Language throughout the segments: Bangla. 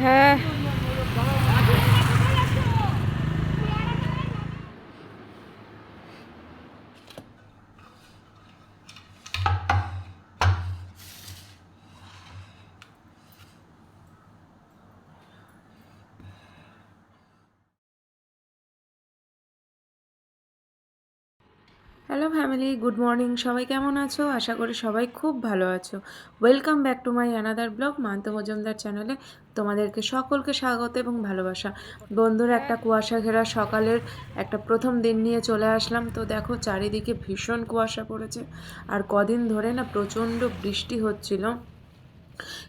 হ্যাঁ হ্যালো ফ্যামিলি গুড মর্নিং সবাই কেমন আছো? আশা করি সবাই খুব ভালো আছো। Welcome back to my another blog Mantu Majumdar চ্যানেলে তোমাদেরকে সকলকে স্বাগত এবং ভালোবাসা। বন্ধুর একটা কুয়াশা ঘেরা সকালের একটা প্রথম দিন নিয়ে চলে আসলাম। তো দেখো, চারিদিকে ভীষণ কুয়াশা পড়েছে। আর কদিন ধরে না প্রচণ্ড বৃষ্টি হচ্ছিল।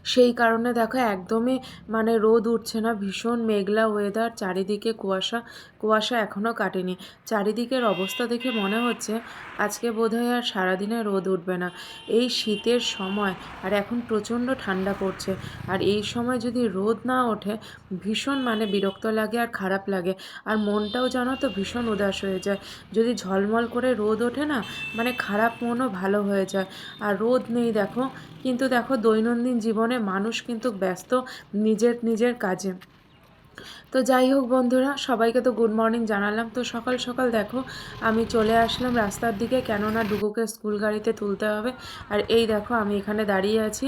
সেই কারণে দেখো একদমই মানে রোদ উঠছে না, ভীষণ মেঘলা ওয়েদার চারিদিকে কুয়াশা কুয়াশা এখনও কাটেনি। চারিদিকের অবস্থা দেখে মনে হচ্ছে আজকে বোধহয় আর সারাদিনে রোদ উঠবে না। এই শীতের সময় আর এখন প্রচণ্ড ঠান্ডা পড়ছে। আর এই সময় যদি রোদ না ওঠে, ভীষণ মানে বিরক্ত লাগে আর খারাপ লাগে। আর মনটাও জানো তো ভীষণ উদাস হয়ে যায়। যদি ঝলমল করে রোদ ওঠে না মানে খারাপ মনও ভালো হয়ে যায়। আর রোদ নেই দেখো কিন্তু দেখো দৈনন্দিন জীবনে মানুষ কিন্তু ব্যস্ত নিজের নিজের কাজে। তো যাই হোক বন্ধুরা, সবাইকে তো গুড মর্নিং জানালাম। তো সকাল সকাল দেখো, আমি চলে আসলাম রাস্তার দিকে, কেননা ডুগুকে স্কুল গাড়িতে তুলতে হবে। আর এই দেখো, আমি এখানে দাঁড়িয়ে আছি।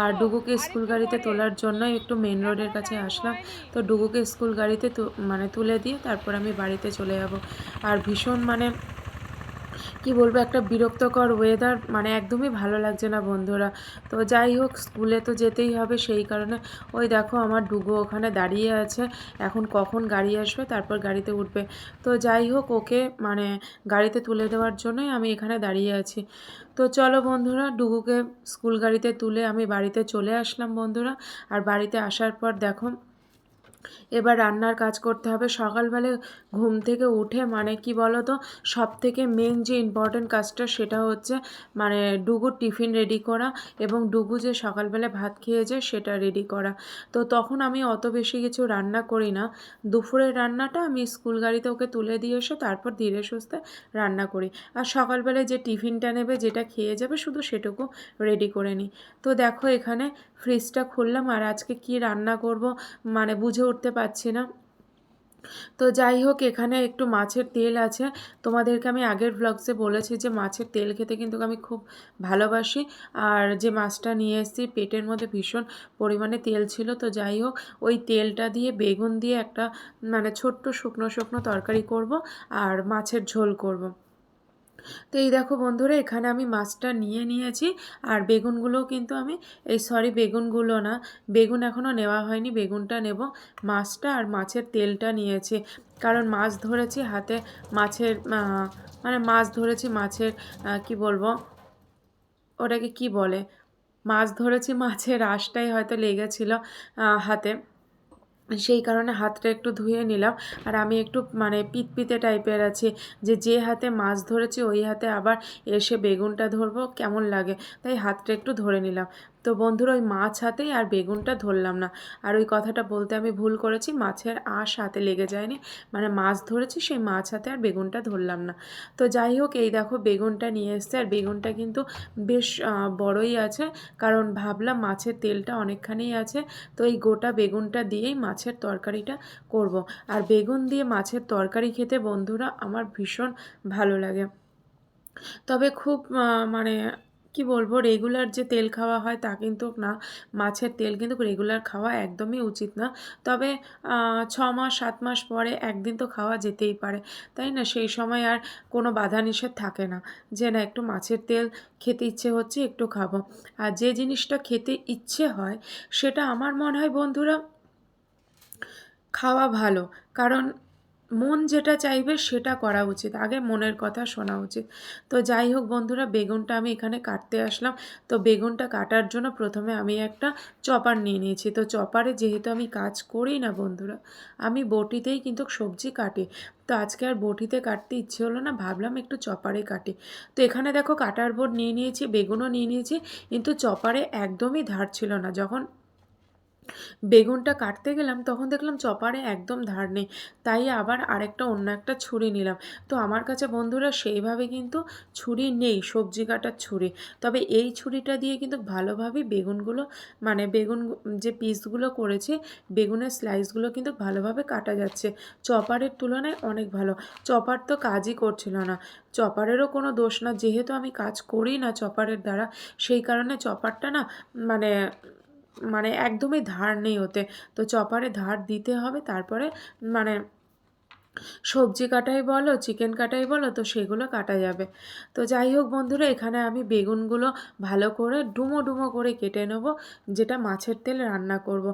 আর ডুগুকে স্কুল গাড়িতে তোলার জন্য একটু মেন রোডের কাছে আসলাম। তো ডুগুকে স্কুল গাড়িতে মানে তুলে দিয়ে তারপর আমি বাড়িতে চলে যাব। আর ভীষণ মানে কি বলব, একটা বিরক্তকর ওয়েদার মানে একদমই ভালো লাগছে না বন্ধুরা। তো যাই হোক স্কুলে তো যেতেই হবে, সেই কারণে ওই দেখো আমার ডুগো ওখানে দাঁড়িয়ে আছে। এখন কখন গাড়ি আসবে, তারপর গাড়িতে উঠবে। তো যাই হোক, ওকে মানে গাড়িতে তুলে দেওয়ার জন্যই আমি এখানে দাঁড়িয়ে আছি। তো চলো বন্ধুরা, ডুগুকে স্কুল গাড়িতে তুলে আমি বাড়িতে চলে আসলাম বন্ধুরা। আর বাড়িতে আসার পর দেখো এবার রান্নার কাজ করতে হবে। সকালবেলা ঘুম থেকে উঠে মানে কি বলো তো সব থেকে মেন যে ইম্পর্টেন্ট কাজটা সেটা হচ্ছে মানে ডুগুর টিফিন রেডি করা এবং ডুগু যে সকালবেলা ভাত খেয়ে যায় সেটা রেডি করা। তো তখন আমি অত বেশি কিছু রান্না করি না। দুপুরের রান্নাটা আমি স্কুল গাড়িতে ওকে তুলে দিয়ে এসে তারপর ধীরে সুস্থে রান্না করি। আর সকালবেলায় যে টিফিনটা নেবে, যেটা খেয়ে যাবে শুধু সেটুকু রেডি করে নিই। তো দেখো এখানে ফ্রিজটা খুললাম আর আজকে কি রান্না করব মানে বুঝে উঠতে পারছি না। তো যাই হোক, এখানে একটু মাছের তেল আছে। তোমাদেরকে আমি আগের ব্লগসে বলেছি যে মাছের তেল খেতে কিন্তু আমি খুব ভালোবাসি। আর যে মাছটা নিয়ে এসেছি, পেটের মধ্যে ভীষণ পরিমাণে তেল ছিল। তো যাই হোক, ওই তেলটা দিয়ে বেগুন দিয়ে একটা মানে ছোট্ট শুকনো শুকনো তরকারি করব আর মাছের ঝোল করব। তো এই দেখো বন্ধুরা, এখানে আমি মাছটা নিয়ে নিয়েছি। আর বেগুনগুলোও কিন্তু আমি, এই সরি বেগুনগুলো না, বেগুন এখনও নেওয়া হয়নি, বেগুনটা নেব। মাছটা আর মাছের তেলটা নিয়েছি। কারণ মাছ ধরেছি হাতে, মাছের মানে মাছ ধরেছি মাছের কি বলব, ওটাকে কি বলে? মাছ ধরেছি মাছের আঁশটাই হয়তো লেগেছিল হাতে। সেই কারণে হাতটা একটু ধুয়ে নিলাম। আর আমি একটু মানে পিতপিতে টাইপের আছি যে যে হাতে মাছ ধরেছি, ওই হাতে আবার এসে বেগুনটা ধরবো, কেমন লাগে? তাই হাতটা একটু ধরে নিলাম। তো বন্ধুরা, ওই মাছ হাতেই আর বেগুনটা ধরলাম না। আর ওই কথাটা বলতে আমি ভুল করেছি, মাছের আঁশ হাতে লেগে যায়নি। মানে মাছ ধরেছি, সেই মাছ হাতে আর বেগুনটা ধরলাম না। তো যাই হোক, এই দেখো বেগুনটা নিয়ে এসছে। আর বেগুনটা কিন্তু বেশ বড়ই আছে, কারণ ভাবলাম মাছের তেলটা অনেকখানি আছে। তো এই গোটা বেগুনটা দিয়েই মাছের তরকারিটা করব। আর বেগুন দিয়ে মাছের তরকারি খেতে বন্ধুরা, আমার ভীষণ ভালো লাগে। তবে খুব মানে কি বলব? রেগুলার যে তেল খাওয়া হয় তা কিন্তু না। মাছের তেল কিন্তু রেগুলার খাওয়া একদমই উচিত না। তবে ছ মাস সাত মাস পরে একদিন তো খাওয়া যেতেই পারে। তাই না? সেই সময় আর কোনো বাধা নিষেধ থাকে না যে, না, একটু মাছের তেল খেতে ইচ্ছে হচ্ছে, একটু খাব। আর যে জিনিসটা খেতে ইচ্ছে হয়, সেটা আমার মনে হয় বন্ধুরা, খাওয়া ভালো। কারণ মন যেটা চাইবে সেটা করা উচিত, আগে মনের কথা শোনা উচিত। তো যাই হোক বন্ধুরা, বেগুনটা আমি এখানে কাটতে আসলাম। তো বেগুনটা কাটার জন্য প্রথমে আমি একটা চপার নিয়ে নিয়েছি। তো চপারে যেহেতু আমি কাজ করি না বন্ধুরা, আমি বটিতেই কিন্তু সবজি কাটি। তো আজকে আর বটিতে কাটতে ইচ্ছে হলো না, ভাবলাম একটু চপারে কাটি। তো এখানে দেখো কাটার বোর্ড নিয়ে নিয়েছি, বেগুনও নিয়ে নিয়েছি, কিন্তু চপারে একদমই ধার ছিল না। যখন বেগুনটা কাটতে গেলাম, তখন দেখলাম চপারে একদম ধার নেই। তাই আবার আরেকটা, অন্য একটা ছুরি নিলাম। তো আমার কাছে বন্ধুরা সেইভাবে কিন্তু ছুরি নেই, সবজি কাটার ছুরি। তবে এই ছুরিটা দিয়ে কিন্তু ভালোভাবে বেগুনগুলো মানে বেগুন যে পিসগুলো করেছি, বেগুনের স্লাইসগুলো কিন্তু ভালোভাবে কাটা যাচ্ছে। চপারের তুলনায় অনেক ভালো। চপার তো কাজই করছিল না। চপারেরও কোনো দোষ না। যেহেতু আমি কাজ করি না চপারের দ্বারা, সেই কারণে চপারটা না মানে মানে একদমই ধার নেই ওতে। তো চপারে ধার দিতে হবে তারপরে মানে সবজি কাটাই বলো চিকেন কাটাই বলো, তো সেগুলো কাটা যাবে। তো যাই হোক বন্ধুরা, এখানে আমি বেগুনগুলো ভালো করে ডুমো ডুমো করে কেটে নেব, যেটা মাছের তেল রান্না করব।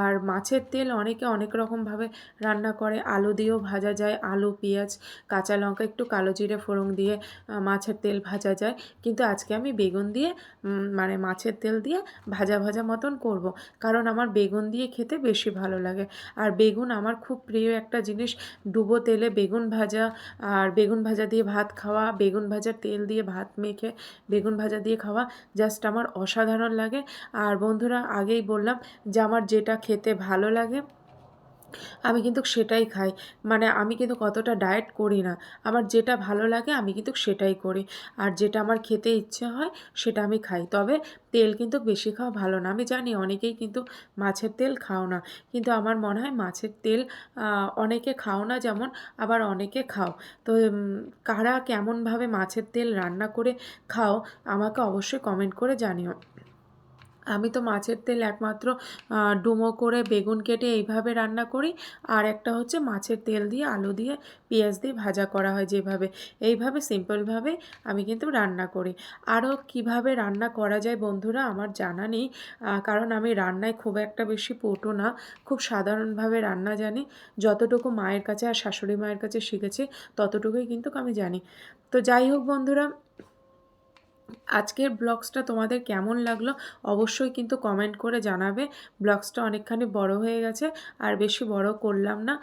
আর মাছের তেল অনেকে অনেক রকমভাবে রান্না করে। আলু দিয়েও ভাজা যায়, আলু, পেঁয়াজ, কাঁচা লঙ্কা, একটু কালো জিরে ফোড়ন দিয়ে মাছের তেল ভাজা যায়। কিন্তু আজকে আমি বেগুন দিয়ে মানে মাছের তেল দিয়ে ভাজা ভাজা মতন করব, কারণ আমার বেগুন দিয়ে খেতে বেশি ভালো লাগে। আর বেগুন আমার খুব প্রিয় একটা জিনিস ডুবো তেলে বেগুন ভাজা আর বেগুন ভাজা দিয়ে ভাত খাওয়া, বেগুন ভাজার তেল দিয়ে ভাত মেখে বেগুন ভাজা দিয়ে খাওয়া জাস্ট আমার অসাধারণ লাগে। আর বন্ধুরা, আগেই বললাম যে আমার যেটা খেতে ভালো লাগে আমি কিন্তু সেটাই খাই। মানে আমি কিন্তু কতটা ডায়েট করি না। আমার যেটা ভালো লাগে আমি কিন্তু সেটাই করি। আর যেটা আমার খেতে ইচ্ছে হয় সেটা আমি খাই। তবে তেল কিন্তু বেশি খাওয়া ভালো না। আমি জানি অনেকেই কিন্তু মাছের তেল খাও না। কিন্তু আমার মনে হয় মাছের তেল অনেকে খাও না যেমন আবার অনেকে খাও। তো কারা কেমনভাবে মাছের তেল রান্না করে খাও আমাকে অবশ্যই কমেন্ট করে জানিও। আমি তো মাছের তেল একমাত্র ডুমো করে বেগুন কেটে এইভাবে রান্না করি। আর একটা হচ্ছে মাছের তেল দিয়ে আলু দিয়ে পেঁয়াজ দিয়ে ভাজা করা হয় যেভাবে। এইভাবে সিম্পলভাবে আমি কিন্তু রান্না করি। আরও কীভাবে রান্না করা যায় বন্ধুরা আমার জানা নেই কারণ আমি রান্নায় খুব একটা বেশি পটু না, খুব সাধারণভাবে রান্না জানি। যতটুকু মায়ের কাছে আর শাশুড়ি মায়ের কাছে শিখেছি, ততটুকুই কিন্তু আমি জানি। তো যাই হোক বন্ধুরা আজকের ব্লগসটা তোমাদের কেমন লাগল অবশ্যই কিন্তু কমেন্ট করে জানাবে। ব্লগসটা অনেকখানি বড় হয়ে গেছে, আর বেশি বড় করলাম না।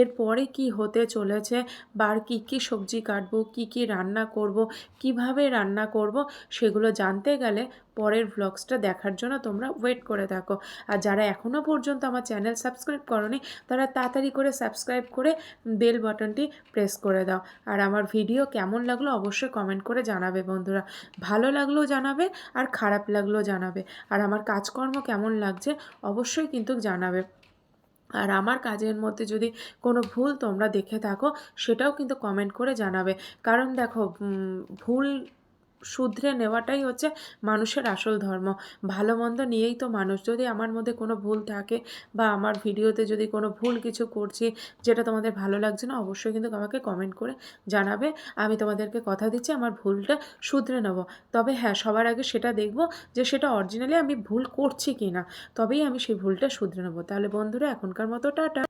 এরপরে কি হতে চলেছে বার কি কী সবজি কাটবো, কি কি রান্না করব, কীভাবে রান্না করব, সেগুলো জানতে গেলে পরের ব্লগসটা দেখার জন্য তোমরা ওয়েট করে থাকো। আর যারা এখনও পর্যন্ত আমার চ্যানেল সাবস্ক্রাইব করনি, তারা তাড়াতাড়ি করে সাবস্ক্রাইব করে বেল বাটনটি প্রেস করে দাও। আর আমার ভিডিও কেমন লাগল অবশ্যই কমেন্ট করে জানাবে বন্ধুরা। ভালো লাগলেও জানাবে আর খারাপ লাগলেও জানাবে। আর আমার কাজকর্ম কেমন লাগছে অবশ্যই কিন্তু জানাবে। আর আমার কাজের মধ্যে যদি কোনো ভুল তোমরা দেখে থাকো, সেটাও কিন্তু কমেন্ট করে জানাবে। কারণ দেখো ভুল শুধরে নেওয়াটাই হচ্ছে মানুষের আসল ধর্ম। ভালো মন্দ নিয়েই তো মানুষ। যদি আমার মধ্যে কোনো ভুল থাকে বা আমার ভিডিওতে যদি কোনো ভুল কিছু করছি যেটা তোমাদের ভালো লাগছে না, অবশ্যই কিন্তু আমাকে কমেন্ট করে জানাবে। আমি তোমাদেরকে কথা দিচ্ছি, আমার ভুলটা শুধরে নেব। তবে হ্যাঁ সবার আগে সেটা দেখব যে সেটা অরিজিনালি আমি ভুল করছি কি না তবেই আমি সেই ভুলটা শুধরে নেব। তাহলে বন্ধুরা, এখনকার মতো টাটা।